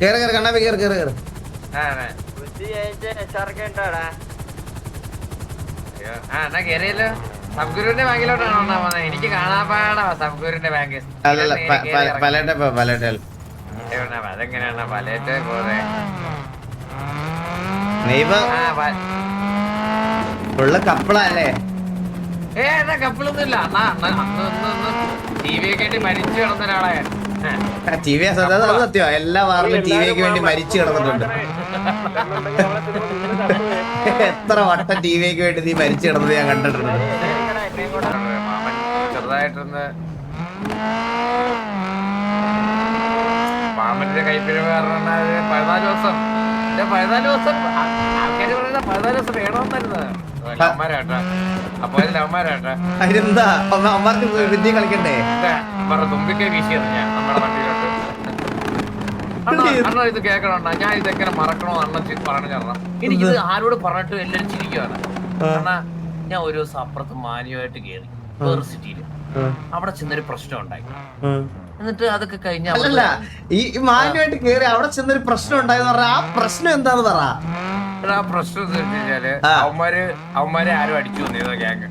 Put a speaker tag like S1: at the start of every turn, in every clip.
S1: കേറ് കേറ് കണ്ണാപ്പി കേറ് കേറ് കേറ്.
S2: സബ്ഗുരുവിന്റെ ബാങ്കിലോട്ടാണ് പോന്നെ? എനിക്ക് കാണാപ്പാടാ സബ്ഗുരുവിന്റെ ബാങ്ക്.
S1: പലേട്ടെ പലേട്ടെ
S2: അതെങ്ങനെയാണ് പലേറ്റ് പോലെ
S1: ഫുള്ള് കപ്പിളല്ലേ?
S2: ഏ കപ്പിളൊന്നുമില്ല. അന്ന് ഒന്ന് ഒന്ന് ടി വി ഒക്കെ ആയിട്ട് മരിച്ചു കിടന്ന ഒരാളെ ഏ.
S1: ടി വി അത് അത് എല്ലാ വാറിലും ടി വിക്ക് വേണ്ടി മരിച്ചു കിടന്നിട്ടുണ്ട്. എത്ര വട്ടം ടി വിക്ക് വേണ്ടി നീ മരിച്ചു കിടന്നത് ഞാൻ കണ്ടിട്ടുണ്ട്.
S2: മാമൻ ചെറുതായിട്ടൊന്ന് മാമന്റെ കൈപ്പിഴവ് കാരണം പതിനാല് ദിവസം പതിനാല് ദിവസം ആ- ആൾക്കാര് പറയുന്ന പതിനാല് ദിവസം വേണമെന്നായിരുന്നു അപ്പൊ
S1: അതിനെന്താ? വിദ്യ കളിക്കണ്ടേ?
S2: പറഞ്ഞ തുമ്പിക്കൈ വീശിയത് ഞാൻ നമ്മുടെ വണ്ടിയിലോട്ട്. അണ്ണാ അണ്ണാ ഇത് കേക്കണ ഞാൻ ഇതെങ്ങനെ മറക്കണോ? അണ്ണ പറഞ്ഞു എനിക്ക് എനിക്കിത് ആരോട് പറഞ്ഞിട്ട് എല്ലാരും ചിരിക്കുവാണ്. അണ്ണാ ഞാൻ ഒരു ദിവസം അപ്പുറത്ത് മാന്യമായിട്ട് കയറി വേറെ അവിടെ ചെന്നൊരു പ്രശ്നം ഉണ്ടായി. എന്നിട്ട് അതൊക്കെ കഴിഞ്ഞ
S1: അല്ലല്ല ഈ ഈ മാന്യമായിട്ട് കേറി അവിടെ ചെന്നൊരു പ്രശ്നം ഉണ്ടായെന്ന് പറഞ്ഞാൽ ആ പ്രശ്നം എന്താന്ന് പറ.
S2: ആ പ്രശ്നം എന്ന് വെച്ച്
S1: കഴിഞ്ഞാൽ
S2: അവന്മാര് അവന്മാരെ ആരും അടിച്ചു തോന്നിയത് ഗ്യാങ്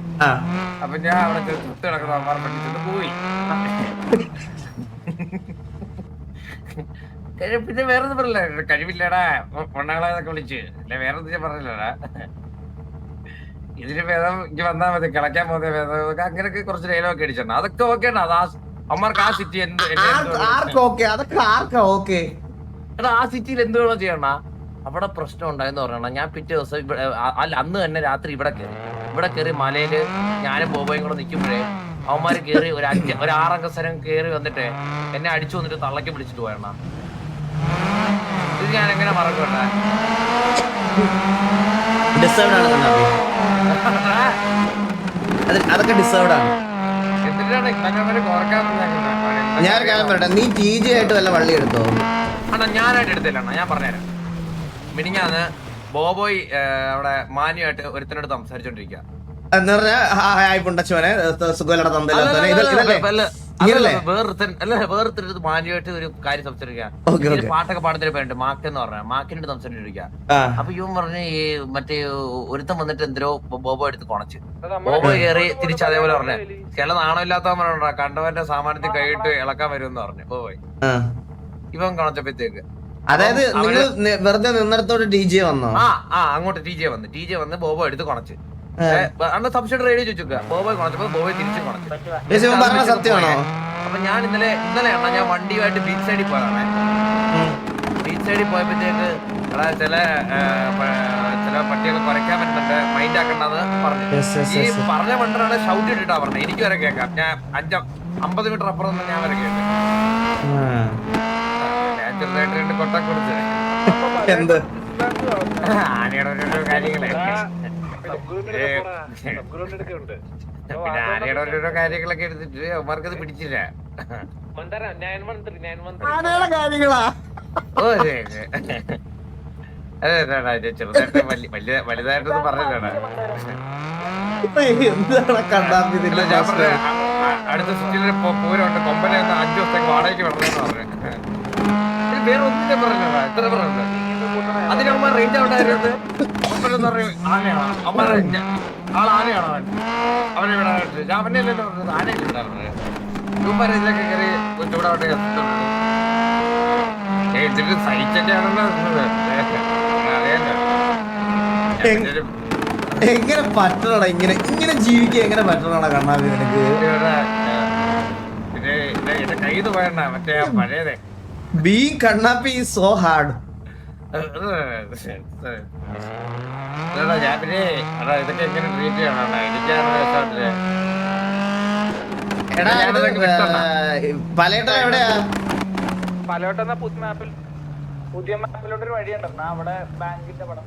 S2: അപ്പൊ ഞാൻ അവിടെ ചെറുത്ത് കിടക്കുന്ന അവന്മാരെ പഠിച്ചിട്ട് പോയി. പിന്നെ വേറെ ഒന്നും പറയില്ല. കഴിവില്ലടാ. പൊണ്ണകളെന്നൊക്കെ വിളിച്ച്. അല്ലെ വേറെ ഒന്നും ഞാൻ പറഞ്ഞില്ലടാ. ഇതിന് ഭേദം ഇനി വന്നാ മതി. കിളക്കാൻ പോകുന്ന ഭേദം. അങ്ങനെയൊക്കെ കുറച്ച് ഡയലോഗ് അടിച്ചിട്ടുണ്ട്. അതൊക്കെ ഓക്കെ ആണ്. അത് ആ അവന്മാർക്ക് ആ സിറ്റി എന്ത്
S1: ആർക്ക് ഓക്കെ അതൊക്കെ ആർക്കാ ഓക്കെ
S2: എടാ ആ സിറ്റിയിൽ എന്ത് വേണോ ചെയ്യണ. അവിടെ പ്രശ്നം ഉണ്ടായെന്ന് പറയണം. ഞാൻ പിറ്റേ ദിവസം ഇവിടെ അല്ല അന്ന് തന്നെ രാത്രി ഇവിടെ കയറി. ഇവിടെ കയറി മലയിൽ ഞാനും ബോബോയും കൂടെ നിൽക്കുമ്പോഴേ അവന്മാർ കയറി ഒരു അഞ്ച് ഒരു ആറംഗ സ്ഥലം കയറി വന്നിട്ട് എന്നെ അടിച്ചു വന്നിട്ട് തള്ളക്ക് പിടിച്ചിട്ട് പോയണ ഇത് ഞാൻ എങ്ങനെ മറക്കണ്ട
S1: ആണ് അതൊക്കെ ഡിസേർവ്ഡ് ഞാൻ ഒരു കാര്യം പറയട്ടെ നീ ടി ജി ആയിട്ട് വല്ല വള്ളി എടുത്തോ?
S2: അണ്ണാ ഞാനായിട്ട് എടുത്തില്ല അണ്ണാ ഞാൻ പറഞ്ഞുതരാം. മിനിഞ്ഞാന്ന് ബോബോയ് അവിടെ മാന്യമായിട്ട് ഒരുത്തനോട് സംസാരിച്ചോണ്ടിരിക്കുക
S1: എന്ന് പറഞ്ഞാ ഹായ് പുണ്ടച്ചോനെ സുഖലട തന്തല്ലേ ഇതല്ലേ? ഇങ്ങനല്ലേ
S2: വേറൊരുത്തരടുത്ത് മാന്യമായിട്ട് ഒരു കാര്യം സംസാരിക്കുക. പാട്ടൊക്കെ പാടുന്നതിന് പേരുണ്ട് മാക്ക് എന്ന് പറഞ്ഞ. മാക്കിനോട് സംസാരിച്ചിരിക്കുക അപ്പൊ ഇവൻ പറഞ്ഞ് ഈ മറ്റേ ഒരുത്തൻ വന്നിട്ട് എന്തോ ബോബോ എടുത്ത് കൊണച്ച്. ബോബോ കയറി തിരിച്ച് അതേപോലെ പറഞ്ഞു. ചില നാണമില്ലാത്തവൻ പറഞ്ഞ കണ്ടവന്റെ സാമാനത്തിൽ കൈയിട്ട് ഇളക്കാൻ വരുമെന്ന് പറഞ്ഞു ബോബോയ്. ഇവൻ കൊണച്ചപ്പോഴത്തേക്ക്.
S1: അതായത് നിങ്ങൾ വെറുതെ നിന്നിടത്തോട് ടി ജെ വന്നോ?
S2: ആ ആ അങ്ങോട്ട് ടി ജെ വന്ന്. ടി ജെ വന്ന് ബോബോ എടുത്ത് കുറച്ച്
S1: ആ.
S2: അന്ന് സംശയം റേഡിയോ ചോദിച്ചു ബോബോ കൊണച്ചപ്പോ ബോബോ തിരിച്ചു കൊണച്ചു.
S1: സത്യമാണോ?
S2: അപ്പൊ ഞാൻ ഇന്നലെ ഇന്നലെ അണ്ണാ ഞാൻ വണ്ടിയുമായിട്ട് ബീച്ച് സൈഡിൽ പോയതാണ്. ബീച്ച് സൈഡിൽ പോയപ്പോഴത്തേക്ക് ചില ചില പട്ടികളെ കുറയ്ക്കാൻ പറ്റുന്നുണ്ട്. മൈൻഡ് ആക്കണ്ടെന്ന് പറഞ്ഞു. ഈ. പറഞ്ഞ മണ്ടറാണ് ഷൗട്ട് ഇട്ടിട്ടാ പറഞ്ഞത്. എനിക്ക് വരെ കേൾക്കാം. ഞാൻ അഞ്ച അമ്പത് മീറ്റർ അപ്പുറം ഞാൻ വരെ കേട്ടു രണ്ട് കൊട്ട കൊടുത്ത്
S1: എന്ത്?
S2: ആനയുടെ ഓരോരോ കാര്യങ്ങളെ ഏ, പിന്നെ ആനയുടെ ഓരോരോ കാര്യങ്ങളൊക്കെ എടുത്തിട്ട് അവന്മാർക്ക് അത് പിടിച്ചില്ല.
S1: ആനയുടെ കാര്യങ്ങളാ?
S2: ഓ ശരി. അതെ ചെറുതായിട്ട് വലിയ വലിയ വലുതായിട്ടൊന്നും പറഞ്ഞില്ലടാ.
S1: എന്താണ് കണ്ടാപ്പി
S2: ഇല്ല, ഞാൻ പറഞ്ഞ
S1: പ്രശ്നം?
S2: അ- അ- അടുത്ത സിറ്റിയിലെ പൂരമുണ്ട്. കൊമ്പനെ അഞ്ചു ദിവസത്തേക്ക് വാടകയ്ക്ക് വിടണമെന്ന് പറഞ്ഞു. വേറെ ഒന്നിനെ പറഞ്ഞില്ലടാ എത്ര പറഞ്ഞു അതിനമ്മ റേഞ്ച് ഉണ്ടായിരുന്നത് കൊമ്പനെന്ന് പറഞ്ഞു ആനയാണോ അമ്മ ആൾ ആനയാണോ അവൻ? അവനെ വിടാനായിട്ട് ഞാൻ അവനെ അല്ലല്ലോ പറഞ്ഞത്? ആനയല്ലേ പറഞ്ഞത്? ഇവന്മാരെ ഇതിലൊക്കെ കയറി ചൂടാവട്ടെ ഇതിട്ട് സഹിച്ചിട്ടാണല്ലോ അറിയാലോ. ഞാൻ പിന്നെ ഒരു-
S1: എങ്ങനെ പറ്റണടാ ഇങ്ങനെ? ഇങ്ങനെ ജീവിക്കാൻ എങ്ങനെ പറ്റണടാ കണ്ണാപ്പി നിനക്ക്?
S2: പിന്നെ എന്റെ കൈ പോയണ്ട മറ്റേ പഴയതേ.
S1: ബീ കണ്ണാപ്പി സോ ഹാർഡ്
S2: ഞാൻ പിന്നെ ഇതൊക്കെ എങ്ങനെ ട്രീറ്റ് ചെയ്യണം? എനിക്കാണ്.
S1: പലേട്ടൻ എവിടെയാ?
S3: പലവട്ടെന്ന പുതിയ മാപ്പിൽ പുതിയ മാപ്പിലോട്ട് ഒരു വഴിയുണ്ടെന്നാ അവിടെ ബാങ്കിന്റെ പടം.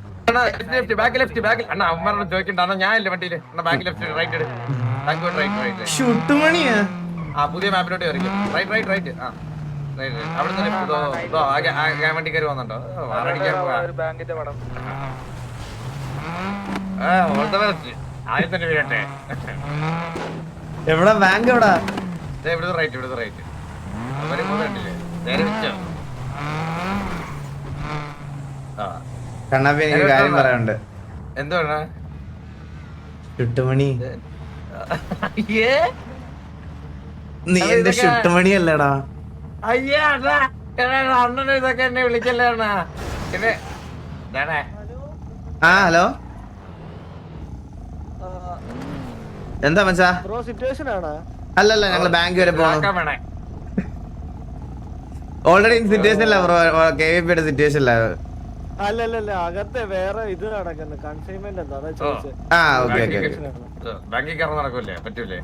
S2: ബാക്ക് ലെഫ്റ്റ് ബാക്ക് അണ്ണാ അമ്മമാരോട് ചോദിക്കണ്ട. അണ്ണാ ഞാൻ ഇല്ല വണ്ടിയിൽ. അണ്ണാ ബാക്ക് ലെഫ്റ്റ് റൈറ്റ് എടു ബാക്ക് റൈറ്റ് റൈറ്റ്
S1: ഷുട്ടുമണിയാ?
S2: ആ പുതിയ മാപ്പിലോട്ട് കയറിക്കും റൈറ്റ് റൈറ്റ് റൈറ്റ് ആ. അവിടെ
S1: എവിടെ? ബാങ്ക് എവിടെ?
S2: റൈറ്റ് ഇവിടുത്തെ റൈറ്റ് നേരെ
S1: കണ്ണാപ്പി എനിക്ക് കാര്യം പറയാനുണ്ട്.
S2: എന്താണ്
S1: ചുട്ടുമണി. നീ എന്റെ ചുട്ടുമണിയല്ലടാ.
S2: അയ്യേ അണ്ണാ എടാ, അണ്ണനെ ഇതൊക്കെ എന്നെ വിളിക്കല്ലേ അണ്ണാ?
S1: ആ ഹലോ? എന്താ മച്ചാ?
S4: ബ്രോ സിറ്റുവേഷൻ ആണോ?
S1: അല്ലല്ല ഞങ്ങൾ ബാങ്ക് വരെ പോകണം
S2: വേണേ.
S1: ഓൾറെഡി സിറ്റുവേഷൻ അല്ല ബ്രോ കെ വി പിയുടെ സിറ്റുവേഷൻ അല്ല
S4: അല്ലല്ലല്ല അല്ല അല്ല അകത്തെ വേറെ ഇത് നടക്കുന്നു കൺസൈൻമെന്റ് എന്താ? അതാ ചോദിച്ചത്
S1: ആ ഓക്കെ ഓക്കെ
S2: ബാങ്കിൽ കയറാൻ നടക്കൂലേ പറ്റൂലേ?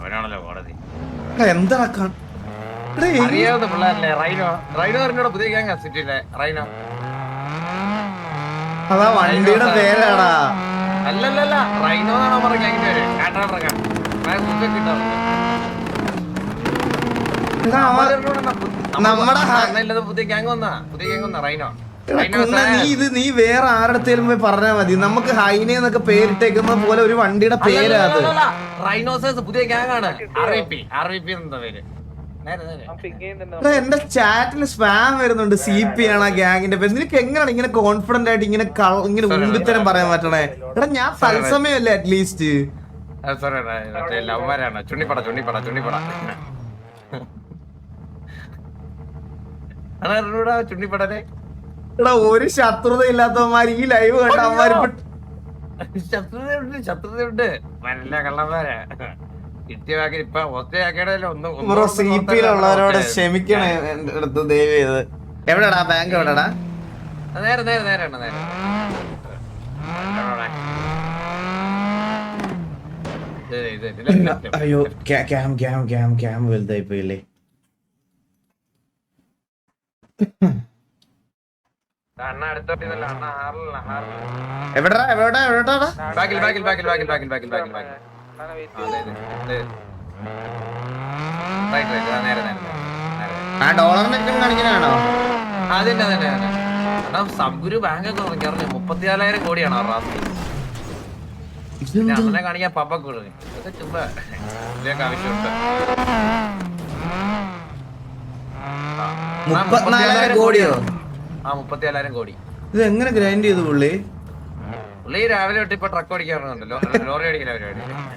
S2: അവനാണല്ലോ കോടതി.
S1: എന്താ
S2: അറിയാവുന്ന പിള്ളേരല്ലേ? റൈനോ റൈനോ അറിഞ്ഞൂടെ പുതിയ ഗ്യാങ് സിറ്റിയിലെ. റൈനോ.
S1: അതാ വണ്ടിയുടെ പേരാടാ.
S2: അല്ലല്ലല്ല റൈനോ എന്നാണോ പറഞ്ഞ ഗ്യാങ്ങിന്റെ പേര് പുതിയ ഗ്യാങ് വന്നാ? പുതിയ ഗ്യാങ് വന്നാ റൈനോ.
S1: നീ ഇത് നീ വേറെ ആരുടെത്തേലും പോയി പറഞ്ഞാ മതി. നമുക്ക് ഹൈനെ എന്നൊക്കെ പേരിട്ടേക്കുന്ന പോലെ ഒരു വണ്ടിയുടെ പേരാ അത്.
S2: റൈനോസേഴ്സ് പുതിയ ഗ്യാങ് ആണ് R V P R V P എന്താ പേര്?
S1: എന്റെ ചാറ്റിൽ സ്പാം വരുന്നുണ്ട് സി പി ആണ് ആ ഗ്യാങ്ങിന്റെ പേര്? നിനക്ക് എങ്ങനെയാണ് ഇങ്ങനെ കോൺഫിഡന്റ് ആയിട്ട് ഇങ്ങനെ ഇങ്ങനെ ഉണ്ടിത്തരം പറയാൻ പറ്റണേ? എടാ ഞാൻ തത്സമയമല്ലേ അറ്റ്ലീസ്റ്റ്
S2: ചുണ്ണിപ്പട ചുണ്ണിപ്പട ചുണ്ണിപ്പട.
S1: എടാ ഒരു ശത്രുത ഇല്ലാത്തവന്മാർ ഈ ലൈവ് കണ്ട അവന്മാർ
S2: ശത്രുതയുണ്ട് ശത്രുതയുണ്ട്. നല്ല കള്ളന്മാരാ.
S1: ബ്രോ സി പിയിലുള്ളവരോട് ക്ഷമിക്കണേ എന്റെ അടുത്ത് ദയവ് ചെയ്ത്. എവിടെടാ? ബാങ്ക് എവിടെടാ?
S2: നേരെ നേരെ നേരെ നേരെ.
S1: അയ്യോ ക്യാം ക്യാം ക്യാം ക്യാം വലുതായി പോയില്ലേ എവിടെടാ? എവിടെടാ? എവിടെടാ?
S2: ബാക്കിൽ ബാക്കിൽ ബാക്കിൽ ബാക്കിൽ ബാക്കിൽ ബാക്കിൽ ബാക്കിൽ.
S1: ആ
S2: ഡോളർ സബ്ഗുരു ബാങ്ക് ഒക്കെ മുപ്പത്തിനാലായിരം കോടിയാണ് കാണിക്കാൻ പപ്പ ആവശ്യമുണ്ട്.
S1: കോടിയോ?
S2: ആ മുപ്പത്തിനാലായിരം കോടി.
S1: ഇത് എങ്ങനെ ഗ്രൈൻഡ് ചെയ്തു പുള്ളി?
S2: പുള്ളി രാവിലെ തൊട്ട് ഇപ്പൊ ട്രക്ക് ഓടിക്കാറുണ്ടല്ലോ ലോറി അടിക്കില്ല പരിപാടി.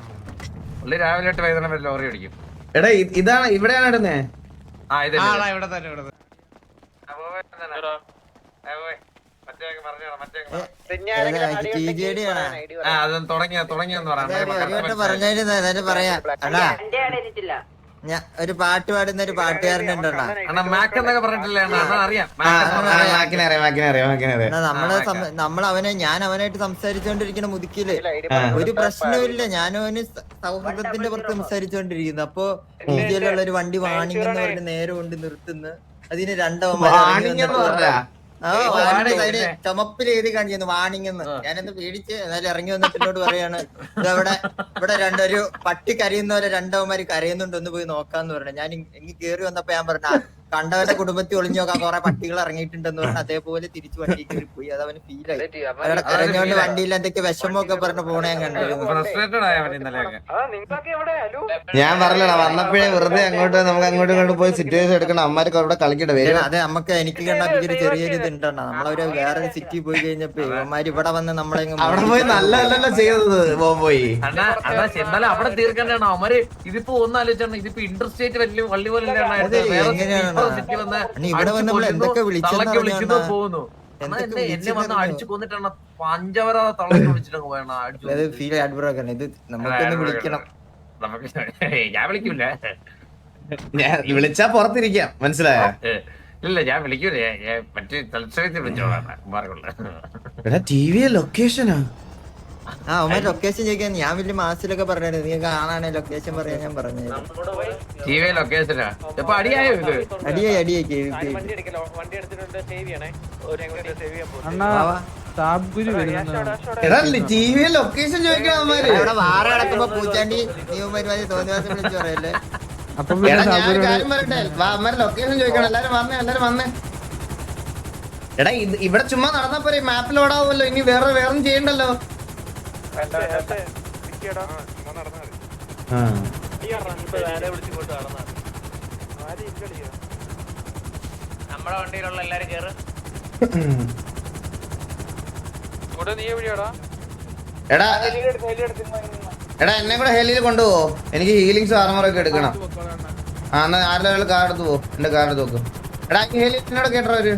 S2: പുള്ളി രാവിലെ തൊട്ട് വൈകുന്നേരം വരെ ലോറി അടിക്കും
S1: എടാ ഇതാണ് ഇവിടെയാണ് ഇടുന്നേ?
S2: ആ ഇത്
S5: ഇവിടെ തന്നെ ഇവിടെ തന്നെ.
S2: ആ അത് തുടങ്ങിയ തുടങ്ങിയെന്ന്
S5: പറയാം. അണ്ണാ. ഒരു പാട്ട് പാടുന്ന ഒരു പാട്ടുകാരനുണ്ടോ നമ്മൾ നമ്മൾ ഞാൻ അവനായിട്ട് സംസാരിച്ചോണ്ടിരിക്കണ മുതുക്കിൽ ഒരു പ്രശ്നമില്ല ഞാനും അവന് സൗഹൃദത്തിന്റെ പുറത്ത് സംസാരിച്ചോണ്ടിരിക്കുന്നു. അപ്പൊ ഇന്ത്യയിലുള്ള ഒരു വണ്ടി വാണിംഗ് എന്ന് പറഞ്ഞ് നേരെ കൊണ്ട് നിർത്തുന്നു. അതിന് രണ്ടോ ചുമപ്പിൽ എഴുതി കാണിക്കുന്നു വാണിംഗ് എന്ന്. ഞാനെന്ന് പേടിച്ച് എന്നാലും ഇറങ്ങി വന്നിട്ട് എന്നോട് പറയാണ് ഇതവിടെ ഇവിടെ രണ്ടൊരു പട്ടി കരയുന്ന പോലെ രണ്ടവന്മാര് കരയുന്നുണ്ട് ഒന്ന് പോയി നോക്കാന്ന് പറഞ്ഞു. ഞാൻ എങ്കിൽ കേറി വന്നപ്പോ ഞാൻ പറഞ്ഞ കണ്ടവന്റെ കുടുംബത്തിൽ ഒളിഞ്ഞു നോക്കാൻ കുറെ പട്ടികൾ ഇറങ്ങിയിട്ടുണ്ടെന്ന് പറഞ്ഞു അതേപോലെ തിരിച്ചു വണ്ടി കയറി പോയി. അത് അവന് ഫീലായി അവരുടെ കരഞ്ഞോണ്ട് വണ്ടിയിൽ എന്തൊക്കെ വിഷമമൊക്കെ പറഞ്ഞു പോണേ
S3: ഹലോ?
S1: ഞാൻ പറഞ്ഞടാ വന്നപ്പോഴേ വെറുതെ അങ്ങോട്ട് നമുക്ക് അങ്ങോട്ട് ഇങ്ങോട്ട് പോയി സിറ്റുവേഷൻ എടുക്കണം. അമ്മമാർക്ക് അവിടെ കളിക്കട്ടെ വരും.
S5: അതെ നമുക്ക് എനിക്ക് കണ്ടപ്പോ ഒരു ചെറിയൊരു ഇതുണ്ടോ നമ്മളൊരു വേറെ സിറ്റി പോയി കഴിഞ്ഞപ്പോ ഇവന്മാര് ഇവിടെ വന്ന് നമ്മളെ
S1: അവിടെ പോയി നല്ലതല്ലല്ലോ ചെയ്തത് പോ പോയി.
S2: അവിടെ തീർക്കണ്ടാണ് അമ്മര് ഇതിപ്പോ ഒന്നാലോചിച്ചാണ് ഇതിപ്പോ ഇന്റർസ്റ്റേറ്റ് വലിയ വള്ളി പോലെ
S5: എങ്ങനെയാണ്?
S2: സിറ്റി വന്ന് തള്ളക്ക് വിളിക്കുന്നു പോകുന്നു എന്നെ കൊന്നിട്ടാണ് ഞാൻ
S1: ഞാൻ വിളിച്ചാ പുറത്തിരിക്കാം മനസ്സിലായോ?
S2: ഇല്ല ഞാൻ വിളിക്കൂല. മറ്റേ തലശ്ശേരി
S1: ടി വി ലൊക്കേഷനാ
S5: ആ ഉമ്മ ലൊക്കേഷൻ ചോദിക്കാൻ ഞാൻ വലിയ മാസത്തിലൊക്കെ പറഞ്ഞു നീ കാണാണെ ലൊക്കേഷൻ പറയാൻ ഞാൻ പറഞ്ഞു
S2: ലൊക്കേഷനാ ഇപ്പൊ അടിയായോ ഇത്?
S5: അടിയായി
S1: ലൊക്കേഷൻ ചോദിക്കണം അവന്മാര്?
S5: അവിടെ വാറ കിടക്കുമ്പോ പൂച്ചാണ്ടി നിയമപരിപാടി തോന്നിവാസം വിളിച്ചു പറയല്ലേ?
S6: അപ്പൊ
S1: എടാ ഞാൻ കാര്യം പറയട്ടെ. വാ ലൊക്കേഷൻ ചോദിക്കണം. എല്ലാരും വന്നേ എല്ലാരും വന്നേ. എടാ ഇത് ഇവിടെ ചുമ്മാ നടന്നാ പോരെ. മാപ്പിൽ ഓടാവുമല്ലോ ഇനി വേറെ വേറെ ചെയ്യണ്ടല്ലോ.
S7: നമ്മുടെ വണ്ടിയിലുള്ള എല്ലാരും കേറ്.
S1: എടാ എടാ എന്നെ കൂടെ ഹെലിയിൽ കൊണ്ടുപോ എനിക്ക് ഹീലിംഗ്സ് ആർമറൊക്കെ എടുക്കണം. ആ എന്നാ ആരുടെ കാർ എടുത്ത് പോ. എന്റെ കാർ എടുത്ത് നോക്കും എടാ ഹെലി എന്നോട് കേട്ടോ ഒരു